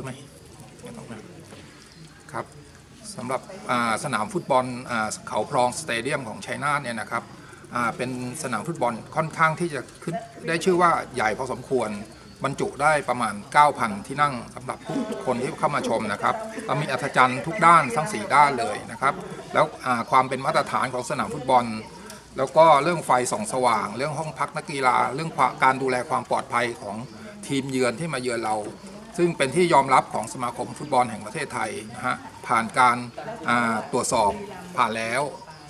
อไหมไม่ต้องนะครับสำหรับสนามฟุตบอลเขาพรองสเตเดียมของชัยนาทเนี่ยนะครับเป็นสนามฟุตบอลค่อนข้างที่จะขึ้นได้ชื่อว่าใหญ่พอสมควรบรรจุได้ประมาณ 9,000 ที่นั่งสำหรับผู้คนที่เข้ามาชมนะครับมีอัธจันทร์ทุกด้านทั้ง 4 ด้านเลยนะครับ แล้วความเป็นมาตรฐานของสนามฟุตบอล แล้วก็เรื่องไฟส่องสว่าง เรื่องห้องพักนักกีฬา เรื่องการดูแลความปลอดภัยของทีมเยือนที่มาเยือนเรา ซึ่งเป็นที่ยอมรับของสมาคมฟุตบอลแห่งประเทศไทยนะฮะผ่านการอ่าตรวจสอบผ่านแล้ว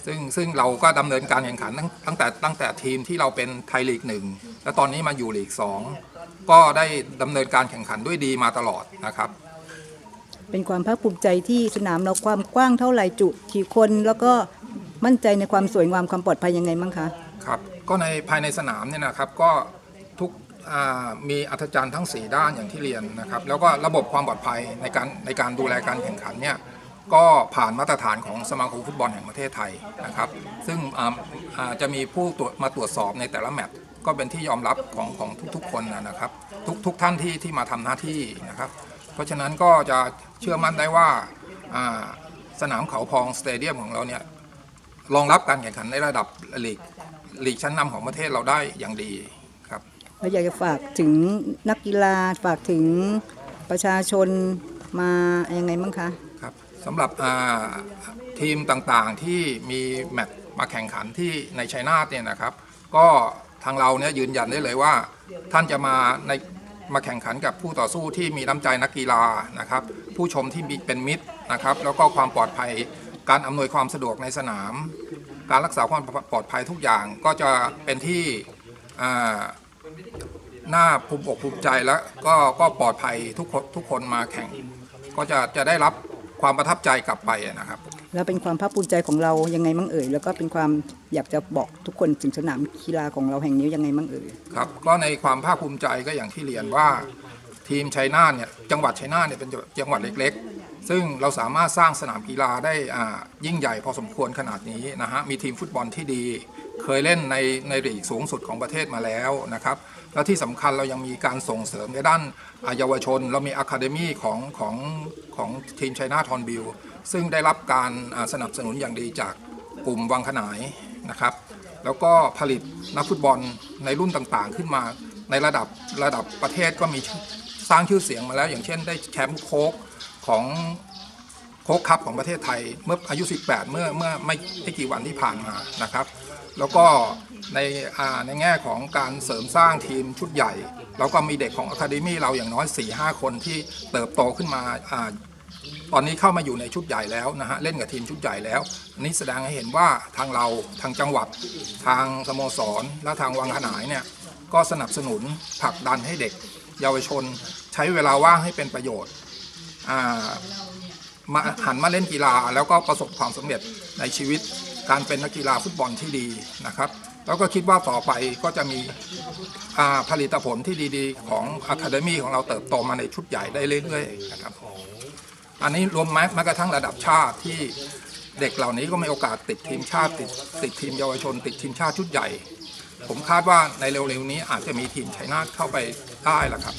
ซึ่งซึ่งเราก็ดำเนินการแข่งขันตั้งตั้งแต่ตั้งแต่ทีมที่เราเป็นไทยลีกหนึ่งและตอนนี้มาอยู่ลีกสองก็ได้ดำเนินการแข่งขันด้วยดีมาตลอดนะครับเป็นความภาคภูมิใจที่สนามเราความกว้างเท่าไหร่จุกี่คนแล้วก็มั่นใจในความสวยงามความปลอดภัยยังไงมั้งคะครับก็ในภายในสนามเนี่ยนะครับก็ทุกอ่า มีอัธจันทร์ทั้ง 4 ด้านอย่างที่เรียนนะครับ แล้วก็ระบบความปลอดภัยในการในการดูแลการแข่งขันเนี่ยก็ผ่านมาตรฐานของสมาคมฟุตบอลแห่งประเทศไทยนะครับ ซึ่งจะมีผู้ตรวจมาตรวจสอบในแต่ละแมตช์ก็เป็นที่ยอมรับของของทุกๆคนนะครับ ทุกทุกท่านที่ที่มาทำหน้าที่นะครับ เพราะฉะนั้นก็จะเชื่อมั่นได้ว่าสนามเขาพองสเตเดียมของเราเนี่ยรองรับการแข่งขันในระดับลีกลีกชั้นนำของประเทศเราได้อย่างดี เราอยากจะฝากถึงนักกีฬาฝากถึงประชาชนมายังไงมั้งคะครับสำหรับทีมต่างๆที่มีแมตช์มาแข่งขันที่ในชัยนาทเนี่ยนะครับ ก็ทางเราเนี่ยยืนยันได้เลยว่า ท่านจะมาในมาแข่งขันกับผู้ต่อสู้ที่มีน้ำใจนักกีฬานะครับ ผู้ชมที่มีเป็นมิตรนะครับ แล้วก็ความปลอดภัยการอำนวยความสะดวกในสนาม การรักษาความปลอดภัยทุกอย่างก็จะเป็นที่ อ่าน่าภูมิอกภูมิใจและก็ก็ปลอดภัยทุกคนทุกคนมาแข่ง ก็จะจะได้รับความประทับใจกลับไปนะครับ แล้วเป็นความภาคภูมิใจของเรายังไงมั่งเอ่ยแล้วก็เป็นความอยากจะบอกทุกคนถึงสนามกีฬาของเราแห่งนี้ยังไงมั่งเอ่ยครับก็ในความภาคภูมิใจก็อย่างที่เรียนว่าทีมชัยนาทเนี่ยจังหวัดชัยนาทเนี่ยเป็นจังหวัดเล็กๆ ซึ่งเราสามารถสร้างสนามกีฬาได้อ่ายิ่งใหญ่พอสมควรขนาดนี้นะฮะมีทีมฟุตบอลที่ดี เคยเล่นในในลีกสูงสุดของประเทศมาแล้วนะครับแล้วที่สำคัญเรายังมีการส่งเสริมในด้านเยาวชน เรามีอะคาเดมี่ของของของทีมไชัยนาทอนบิลซึ่งได้รับการสนับสนุนอย่างดีจากกลุ่มวังขนายนะครับ แล้วก็ผลิตนักฟุตบอลในรุ่นต่างๆ ขึ้นมาในระดับระดับประเทศก็มีสร้างชื่อเสียงมาแล้ว อย่างเช่นได้แชมป์โค้ก ของโค้กคัพของประเทศไทยเมื่ออายุ 18 เมื่อเมื่อไม่ไม่กี่วันที่ผ่านมานะครับ แล้วก็ในในแง่ของการเสริมสร้างทีมชุดใหญ่เราก็มีเด็กของอะคาเดมี่เราอย่างน้อย 4-5 คนที่เติบโตขึ้นมาอ่าตอนนี้เข้ามาอยู่ในชุดใหญ่แล้วนะฮะเล่นกับทีมชุดใหญ่แล้วนนี้แสดงให้เห็นว่าทางเราทางจังหวัด ทางสโมสร และทางวังขนายเนี่ยก็สนับสนุนผลักดันให้เด็ก เยาวชน ใช้เวลาว่างให้เป็นประโยชน์ มาหันมาเล่นกีฬาแล้วก็ประสบความสำเร็จในชีวิตการเป็นนักกีฬาฟุตบอลที่ดีนะครับ แล้วก็คิดว่าต่อไปก็จะมีผลิตผลที่ดีๆ ของอะคาเดมี่ของเราเติบโตมาในชุดใหญ่ได้เรื่อยๆนะครับอันนี้รวมแม้แม้กระทั่งระดับชาติที่เด็กเหล่านี้ก็มีโอกาสติดทีมชาติติดติดทีมเยาวชน ติดทีมชาติชุดใหญ่ ผมคาดว่าในเร็วๆนี้อาจจะมีทีมชัยนาทเข้าไปได้ละครับ